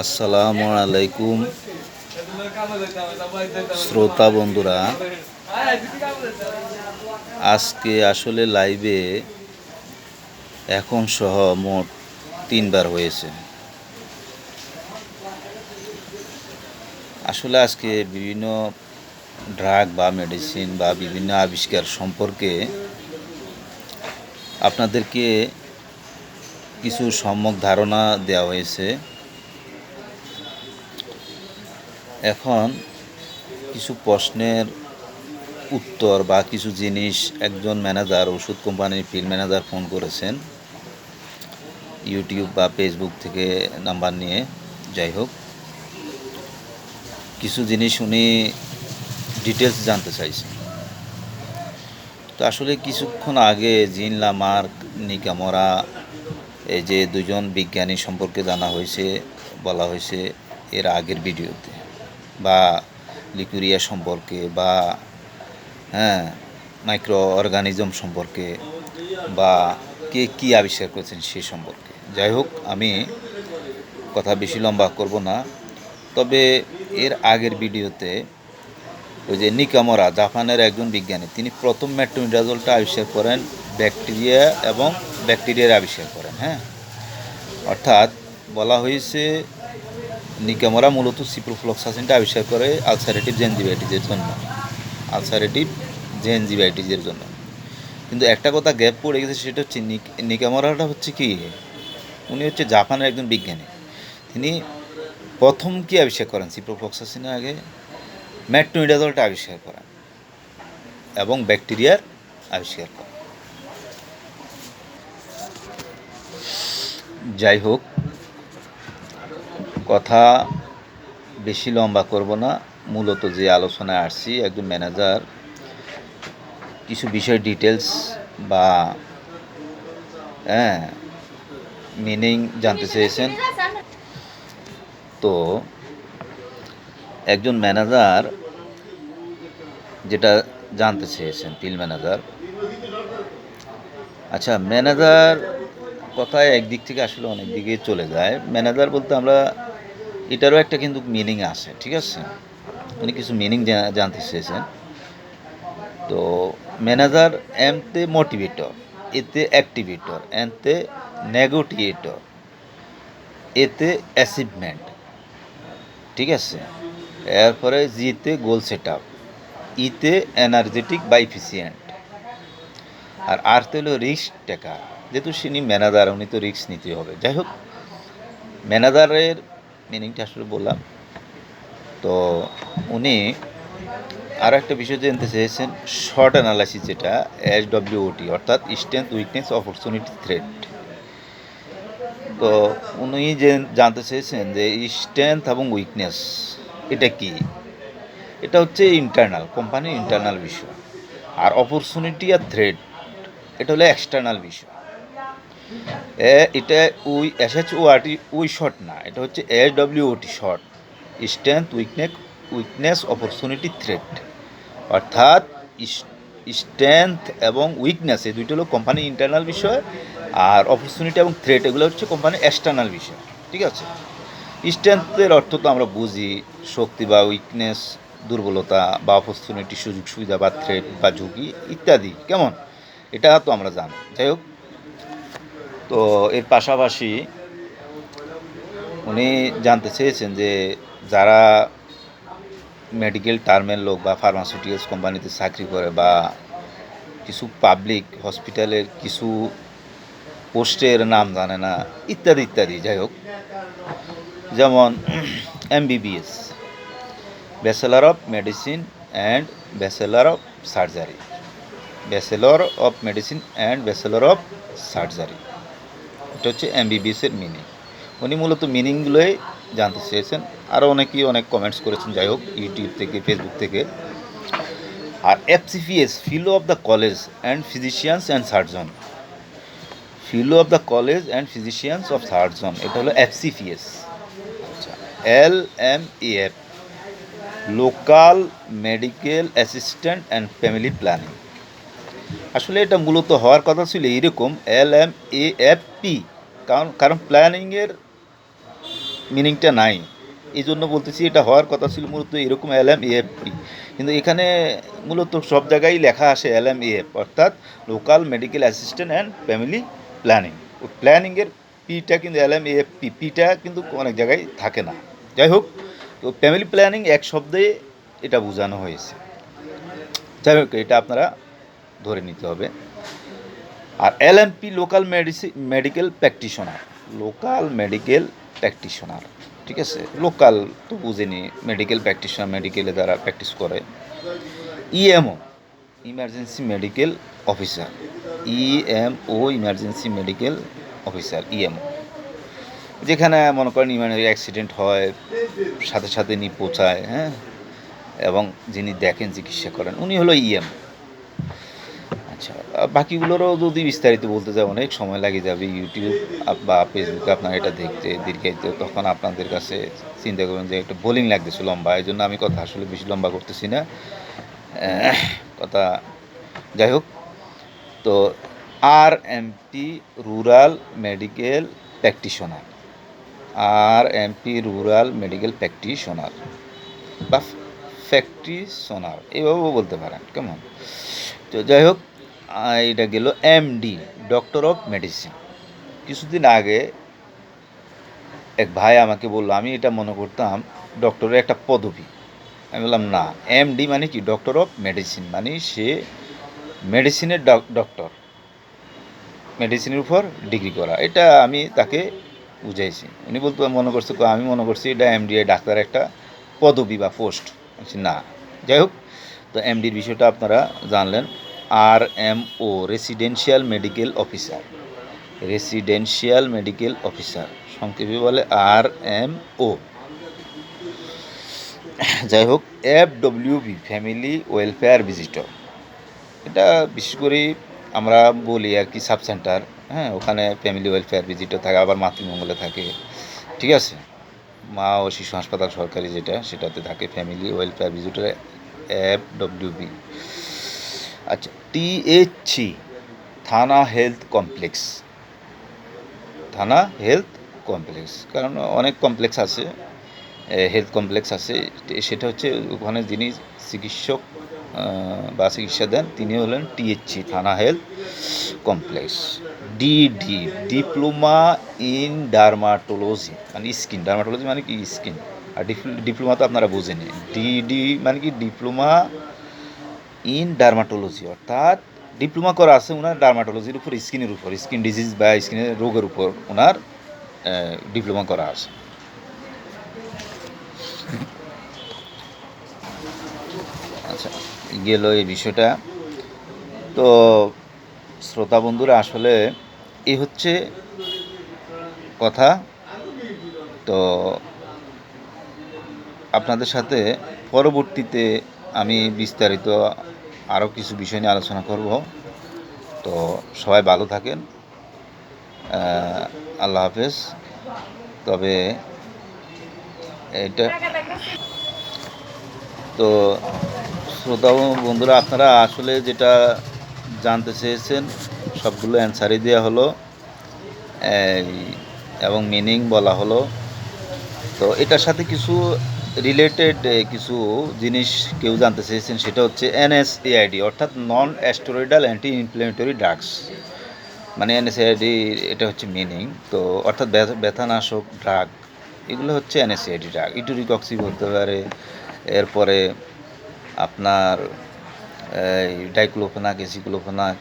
আসসালামু আলাইকুম, শ্রোতা বন্ধুরা। আজকে আসলে লাইভে এখন সহ মোট তিনবার হয়েছে। আসলে আজকে বিভিন্ন ড্রাগ বা মেডিসিন বা বিভিন্ন আবিষ্কার সম্পর্কে আপনাদেরকে কিছু সম্যক ধারণা দেওয়া হয়েছে। এখন কিছু প্রশ্নের উত্তর বা কিছু জিনিস একজন ম্যানেজার, ওষুধ কোম্পানির ফিল্ড ম্যানেজার ফোন করেছেন ইউটিউব বা ফেসবুক থেকে নাম্বার নিয়ে। যাই হোক, কিছু জিনিস উনি ডিটেলস জানতে চাইছেন। তো আসলে কিছুক্ষণ আগে জিন লামার্ক নিকামরা এই যে দুজন বিজ্ঞানী সম্পর্কে জানা হয়েছে, বলা হয়েছে এর আগের ভিডিওতে। বা লিকুরিয়া সম্পর্কে বা হ্যাঁ মাইক্রো অর্গানিজম সম্পর্কে বা কে কী আবিষ্কার করেছেন সে সম্পর্কে। যাই হোক, আমি কথা বেশি লম্বা করব না। তবে এর আগের ভিডিওতে ওই যে নিকামরা, জাপানের একজন বিজ্ঞানী, তিনি প্রথম মেট্রোমিডাজলটা আবিষ্কার করেন ব্যাকটেরিয়া এবং ব্যাকটেরিয়ার আবিষ্কার করেন হ্যাঁ? অর্থাৎ বলা হয়েছে নিকামরা মূলত সিপ্রোফ্লক্সাসিনটা আবিষ্কার করে আলসারেটিভ জেনজিবাইটিসের জন্য, আলসারেটিভ জেনজিবাইটিসের জন্য। কিন্তু একটা কথা গ্যাপ পড়ে গেছে, সেটা হচ্ছে নিক- নিকামরাটা হচ্ছে কি? উনি হচ্ছে জাপানের একজন বিজ্ঞানী। তিনি প্রথম কি আবিষ্কার করেন? সিপ্রোফ্লক্সাসিনের আগে ম্যাট্রোমিডাজলটা আবিষ্কার করেন এবং ব্যাকটেরিয়ার আবিষ্কার করেন। যাই হোক, কথা বেশি লম্বা করব না। মূলত যে আলোচনায় আসছি, একজন ম্যানেজার, কিছু বিষয় ডিটেলস বা হ্যাঁ মিনিং জানতে চেয়েছেন। তো, একজন ম্যানেজার যেটা জানতে চেয়েছেন, ফিল্ড ম্যানেজার। আচ্ছা ম্যানেজার কথায় একদিক থেকে আসলে অনেক দিকে চলে যায়। ম্যানেজার বলতে আমরা, এটারও একটা কিন্তু মিনিং আছে, ঠিক আছে? উনি কিছু মিনিং জানতে চেয়েছেন। তো ম্যানেজার এমতে মোটিভেটর এতে অ্যাক্টিভেটর এনতে নেগোটিয়েটর এতে অ্যাচিভমেন্ট ঠিক আছে? এরপরে জিতে গোল সেট আপ ইতে এনার্জেটিক বা ইফিসিয়েন্ট আর আরতে হলো রিস্ক টেকার। যেহেতু তিনি ম্যানেজার, উনি তো রিস্ক নিতে হবে। যাই হোক, ম্যানেজারের মিনিংটা আসলে বললাম। তো উনি আর একটা বিষয় জানতে চেয়েছেন শর্ট অ্যানালাইসিস যেটা এস ডব্লিউটি অর্থাৎ স্ট্রেংথ উইকনেস অপরচুনিটি থ্রেট তো উনি যে জানতে চেয়েছেন যে স্ট্রেংথ এবং উইকনেস এটা কি? এটা হচ্ছে ইন্টারনাল কোম্পানির ইন্টারনাল বিষয় আর অপরচুনিটি আর থ্রেড এটা হলো এক্সটার্নাল বিষয় এটা we S H O RT we short না, এটা হচ্ছে S W OT short strength weakness weakness opportunity threat অর্থাৎ স্ট্রেংথ এবং উইকনেস এই দুইটা হলো কোম্পানির ইন্টারনাল বিষয় আর অপরচুনিটি এবং থ্রেট এগুলো হচ্ছে কোম্পানির এক্সটার্নাল বিষয় ঠিক আছে? স্ট্রেংথের অর্থ তো আমরা বুঝি, শক্তি বা উইকনেস দুর্বলতা বা অপরচুনিটি সুযোগ সুবিধা বা থ্রেট বা ঝুঁকি ইত্যাদি। কেমন? এটা তো আমরা জানি। যাই হোক, তো এর পাশাপাশি উনি জানতে চেয়েছেন যে যারা মেডিকেল টার্মের লোক বা ফার্মাসিউটিক্যালস কোম্পানিতে চাকরি করে বা কিছু পাবলিক হসপিটালের কিছু পোস্টের নাম জানে না, ইত্যাদি ইত্যাদি, যাই হোক। যেমন MBBS bachelor of medicine and bachelor of surgery bachelor of medicine and bachelor of surgery এটা হচ্ছে এমবিবিএসের মিনিং উনি মূলত মিনিংগুলোই জানতে চেয়েছেন। আরও অনেকেই অনেক কমেন্টস করেছেন, যাই হোক ইউটিউব থেকে ফেসবুক থেকে। আর FCPS fellow of the college and physicians and surgeon fellow of the college and physicians of surgeon এটা হলো এফসিপিএস আচ্ছা L M F local medical assistant and family planning আসলে এটা মূলত হওয়ার কথা ছিল এরকম L M A F P, কারণ কারণ প্ল্যানিংয়ের মিনিংটা নাই। এই জন্য বলতেছি এটা হওয়ার কথা ছিল মূলত এরকম এল এম এএফপি কিন্তু এখানে মূলত সব জায়গায় লেখা আসে এল এম এএফ অর্থাৎ local medical assistant and family planning. ওই প্ল্যানিংয়ের পিটা কিন্তু এল এম এএফপি পিটা কিন্তু অনেক জায়গায় থাকে না। যাই হোক, তো ফ্যামিলি প্ল্যানিং এক শব্দে এটা বোঝানো হয়েছে। যাই হোক, এটা আপনারা ধরে নিতে হবে। আর LMP local medicine medical practitioner local medical practitioner ঠিক আছে? লোকাল তো বুঝেনি মেডিকেল প্র্যাকটিশনার মেডিকেলে যারা প্র্যাকটিস করে। EMO emergency medical officer EMO emergency medical officer EMO যেখানে মনে করেন ইমার্জেন্সি অ্যাক্সিডেন্ট হয় সাথে সাথে নিয়ে পৌঁছায় হ্যাঁ? এবং যিনি দেখেন চিকিৎসা করেন উনি হলো ইএম আচ্ছা আহ, বাকিগুলোরও যদি বিস্তারিত বলতে যায় অনেক সময় লাগে যাবে ইউটিউব বা ফেসবুকে আপনার এটা দেখতে, দীর্ঘায়িত, তখন আপনাদের কাছে চিন্তা করবেন যে একটু বোলিং লাগতেছে লম্বা, এই জন্য আমি কথা আসলে বেশি লম্বা করতেছি না। কথা, যাই হোক। তো R MP rural medical practitioner R MP rural medical practitioner বা ফ্যাক্টরিশনার এইভাবেও বলতে পারেন, কেমন? তো যাই হোক এটা গেল এমডি ডক্টর অফ মেডিসিন কিছুদিন আগে এক ভাই আমাকে বলল আমি এটা মনে করতাম ডক্টরের একটা পদবি। আমি বললাম না এমডি মানে কি? ডক্টর অফ মেডিসিন মানে সে মেডিসিনের ডক্টর মেডিসিনের উপর ডিগ্রি করা। এটা আমি তাকে বুঝাইছি। উনি বলতে মনে করছে "কো, আমি মনে করছি এটা এমডি ডাক্তার একটা পদবি বা পোস্ট না। যাই হোক তো এমডির বিষয়টা আপনারা জানলেন। R M O residential medical officer residential medical officer সংক্ষেপে বলে আর এম ও যাই হোক F W B family welfare visitor এটা বিশেষ করে আমরা বলি আর কি সাব সেন্টার হ্যাঁ ওখানে ফ্যামিলি ওয়েলফেয়ার ভিজিটর থাকে, আবার মাতৃমঙ্গলে থাকে, ঠিক আছে? মা ও শিশু হাসপাতাল সরকারি যেটা, সেটাতে থাকে family welfare visitor F W B আচ্ছা THC thana health complex. Thana health complex, কারণ অনেক কমপ্লেক্স আছে হেলথ কমপ্লেক্স আছে। সেটা হচ্ছে ওখানে যিনি চিকিৎসক বা চিকিৎসা দেন, তিনি হলেন টিএইচসি থানা health complex. D D diploma in dermatology মানে স্কিন। ডার্মাটোলজি মানে কি স্কিন? আর ডিপ্লোমা তো আপনারা বুঝেনি ডিডি মানে কি ডিপ্লোমা ইন ডার্মাটোলজি, অর্থাৎ ডিপ্লোমা করা আছে ওনার ডার্মাটোলজির উপর, স্কিনের উপর, স্কিন ডিজিজ বা স্কিনের রোগের উপর ওনার ডিপ্লোমা করা আছে। আচ্ছা গেল এই বিষয়টা। তো শ্রোতা বন্ধুরা, আসলে এই হচ্ছে কথা। তো আপনাদের সাথে পরবর্তীতে আমি বিস্তারিত আরও কিছু বিষয় নিয়ে আলোচনা করব। তো সবাই ভালো থাকেন। আল্লাহ হাফেজ। তবে এটা তো শ্রোতা বন্ধুরা, আপনারা আসলে যেটা জানতে চেয়েছেন, সবগুলো অ্যান্সারই দেওয়া হলো। এবং মিনিং বলা হলো। তো এটার সাথে কিছু রিলেটেড কিছু জিনিস কেউ জানতে চেয়েছেন, সেটা হচ্ছে এনএসএআইডি অর্থাৎ non steroidal anti inflammatory drugs মানে এনএসএআইডি এটা হচ্ছে মিনিং তো অর্থাৎ ব্যথা- ব্যথানাশক ড্রাগ এগুলো হচ্ছে এনএসএআইডি ড্রাগ ইটুরিকক্সি বলতে পারে, এরপরে আপনার, এই ডাইক্লোফেনাক, এসিক্লোফেনাক,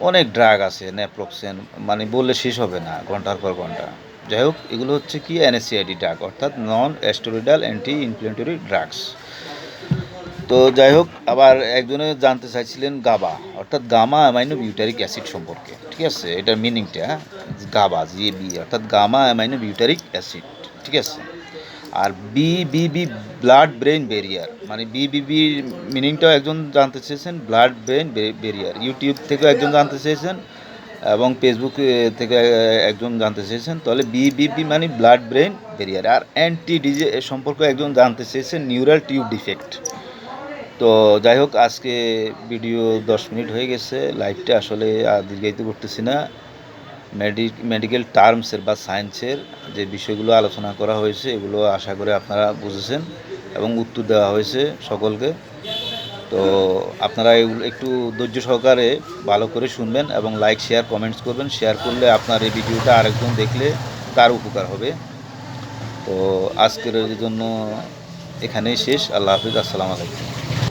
অনেক ড্রাগ আছে ন্যাপ্রক্সেন মানে বললে শেষ হবে না, ঘণ্টার পর ঘণ্টা। যাই হোক এগুলো হচ্ছে কি এনএসিআইডি ড্রাগ অর্থাৎ non steroidal anti inflammatory drugs তো যাই হোক আবার একজনে জানতে চাইছিলেন গাবা অর্থাৎ গামা অ্যামাইনো বিউটারিক অ্যাসিড সম্পর্কে, ঠিক আছে? এটার মিনিংটা গাবা জি জিএবি অর্থাৎ গামা অ্যামাইনো বিউটারিক অ্যাসিড ঠিক আছে? আর বিবিবি ব্লাড ব্রেন ব্যারিয়ার মানে বিবিবির মিনিংটাও একজন জানতে চেয়েছেন ব্লাড ব্রেন ব্যারিয়ার ইউটিউব থেকেও একজন জানতে চেয়েছেন। এবং ফেসবুক থেকে একজন জানতে চেয়েছেন। তাহলে বিবিবি মানে ব্লাড ব্রেন ব্যারিয়ার আর অ্যান্টি ডিজে সম্পর্কে একজন জানতে চেয়েছেন নিউরাল টিউব ডিফেক্ট তো যাই হোক, আজকে ভিডিও দশ মিনিট হয়ে গেছে। লাইভটা আসলে আর দীর্ঘায়িত করতেছি না। মেডি- মেডিকেল টার্মসের বা সায়েন্সের যে বিষয়গুলো আলোচনা করা হয়েছে, এগুলো আশা করে আপনারা বুঝেছেন এবং উত্তর দেওয়া হয়েছে সকলকে। তো আপনারা একটু ধৈর্য সহকারে ভালো করে শুনবেন এবং লাইক শেয়ার কমেন্টস করবেন। শেয়ার করলে আপনার এই ভিডিওটা আরেকজন দেখলে তার উপকার হবে। তো আজকের জন্য এখানেই শেষ। আল্লাহ হাফিজ। আসসালামু আলাইকুম।